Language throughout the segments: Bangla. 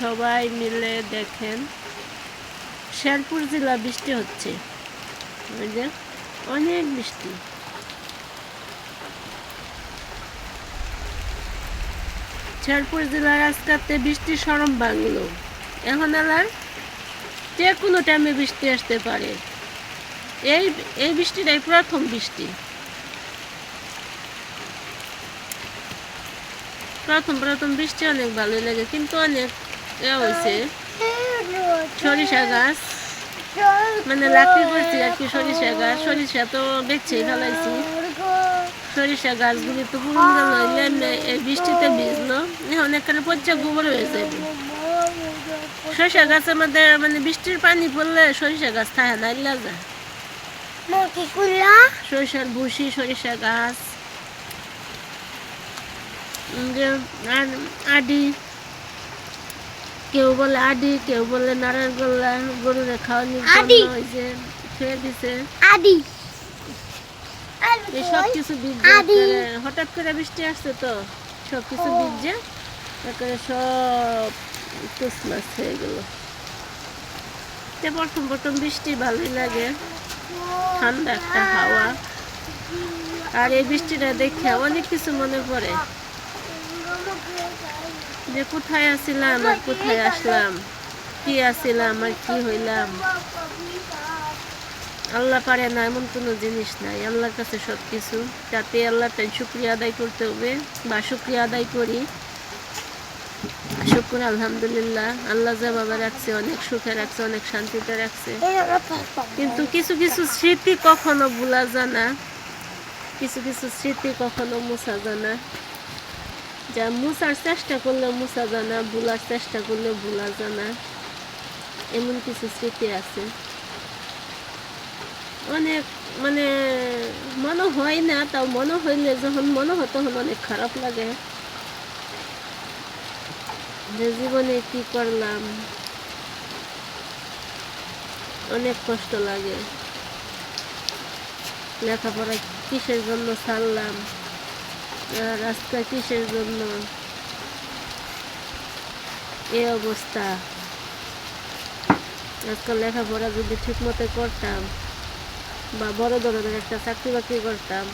সবাই মিলে দেখেন। শেরপুর জেলা বৃষ্টি হচ্ছে। অনেক বৃষ্টি। শেরপুর জেলার আজকাতে বৃষ্টি সরম বাংলো। এখন আলার যে কোনো টাইমে বৃষ্টি আসতে পারে। এই এই বৃষ্টিটাই প্রথম বৃষ্টি। প্রথম প্রথম বৃষ্টি অনেক ভালোই লাগে কিন্তু অনেক এ হয়েছে সরিষা গাছ মানে লাকড়ি করছি আর কি সরিষা গাছ সরিষা তো বেচে ফেলাইছি। সরিষা গাছগুলি তো পুরো গেল এই বৃষ্টিতে ভিজলো এখানে পচা গোবর হয়ে যাবে সরিষা গাছের মধ্যে মানে বৃষ্টির পানি পড়লে সরিষা গাছ থাকে না ইল্লা যায় সরিষার ভুসি সরিষা গাছ। যে আডি কেউ বলে আডি কেউ বলে নারায়ণ গোল্লা গরুরে আডি। জন্য খেয়ে দিছে। আদি। এই সব কিছু হঠাৎ করে বৃষ্টি আসছে তো সব কিছু বীজ একেবারে সব ক্রিসমাস হয়ে গেল। প্রথম প্রথম বৃষ্টি ভালোই লাগে ঠান্ডা একটা হাওয়া। আর এই বৃষ্টিটা দেখে অনেক কিছু মনে পড়ে। যে কোথায় আসছিলাম আর কোথায় আসলাম? কি আসছিলাম আর কি হইলাম? আল্লাহ পারে না, এমন কোনো জিনিস নাই। আল্লাহর কাছে সব কিছু যাতে আল্লাহ তাই শুক্রিয়া আদায় করতে হবে বা শুক্রিয়া আদায় করি। শুক্র, আলহামদুলিল্লাহ। আল্লাহ যা বাবা রাখছে, অনেক সুখে রাখছে, অনেক শান্তিতে রাখছে। কিন্তু কিছু কিছু স্মৃতি কখনো ভোলা জানা কিছু কিছু স্মৃতি কখনো মুছা যায় না। যা মুছার চেষ্টা করলে মুছা জানা, ভুলার চেষ্টা করলে ভোলা জানা, এমন কিছু স্মৃতি আছে। অনেক মানে মনে হয় না, তাও মনে হইলে যখন মনে হয় তখন অনেক খারাপ লাগে। যে জীবনে কি করলাম, অনেক কষ্ট লাগে। লেখাপড়া কিসের জন্য ছাড়লাম? রাস্তা কিসের জন্য এই অবস্থা। আজকাল লেখাপড়া যদি ঠিক মতো করতাম বা বড় ধরনের একটা চাকরি বাকরি করতাম,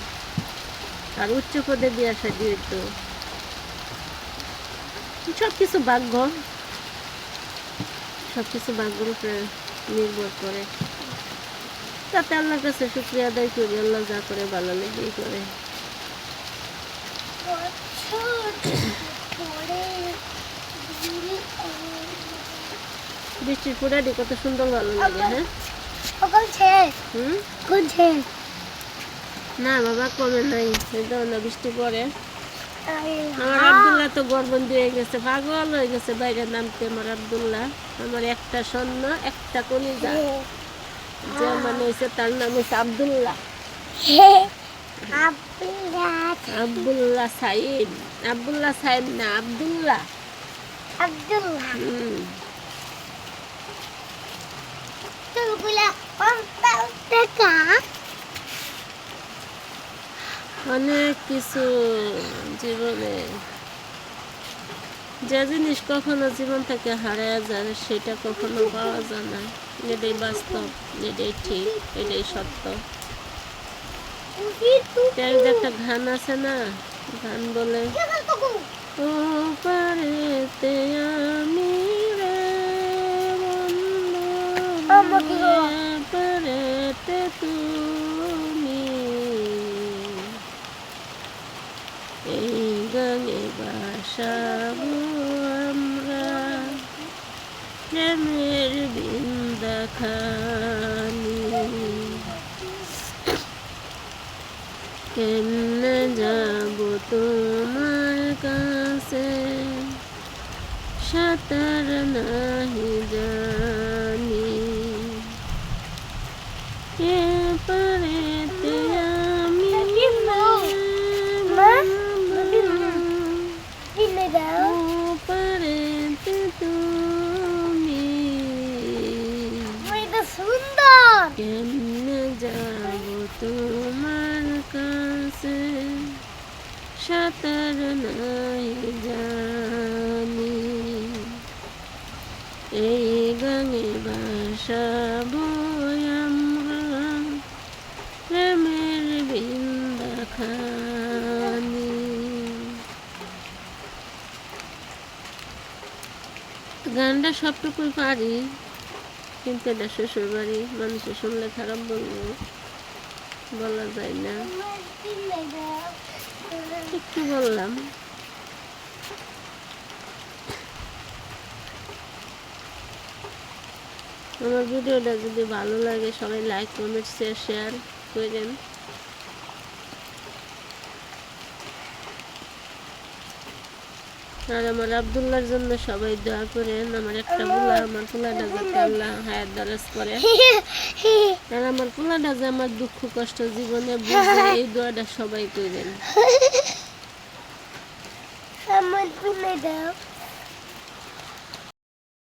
আর উচ্চ পদে বিয়ে শাদি হইতো সব কিছু ভাগ্য। সব কিছু ভাগ্যের উপরে নির্ভর করে। তাতে আল্লাহর কাছে শুক্রিয়া আদায় করি। আল্লাহ যা করে ভালো লেগেই করে। বৃষ্টির ফুটাটি কত সুন্দর ভালো লাগে হ্যাঁ? হুম? না বাবা কমে নাই না বৃষ্টি পড়ে। আমার আব্দুল্লাহ তো গর্বন্দি হয়ে গেছে পাগল হয়ে গেছে বাইরে নামতে আমার আব্দুল্লাহ? আমার একটা স্বর্ণ একটা কলিজা। যে মানে হয়েছে তার নাম হচ্ছে আব্দুল্লাহ। আব্দুল্লাহ সাইদ আব্দুল্লাহ সাইদ না আব্দুল্লাহ। অনেক কিছু জীবনে। যে জিনিস কখনো জীবন থেকে হারায় যায় সেটা কখনো পাওয়া যায় না। এটাই বাস্তব এটাই ঠিক এটাই সত্য। একটা গান আছে না গান বলে ও পারেতে আমি। এ পারেতে তুমি। এই গানে বাসাবো আমরা প্রেমের বিন্দা খানি কেমনে যাব তোমার কাছে? সাঁতার নাহি জানি। এ পারেতে সাঁতার নাই জানি। এই গঙ্গে বাসাব আমরা, প্রেমের বিন্দা খানি গানটা সবটুকুই পারি, কিন্তু এটা শ্বশুর বাড়ি, মানুষের শুনলে খারাপ বলব বলা যায় না। একটু বললাম। আমার ভিডিওটা যদি ভালো লাগে সবাই লাইক কমেন্ট শেয়ার শেয়ার করেন আর আমার আবদুল্লার জন্য সবাই দোয়া করেন, আমার একটা পোলা আমার পোলাটা যাতে আল্লাহ হায়াত দারাজ করে। আর আমার পোলাটা যে আমার দুঃখ, কষ্ট জীবনে বুঝে, এই দোয়াটা সবাই করেন আমার দাও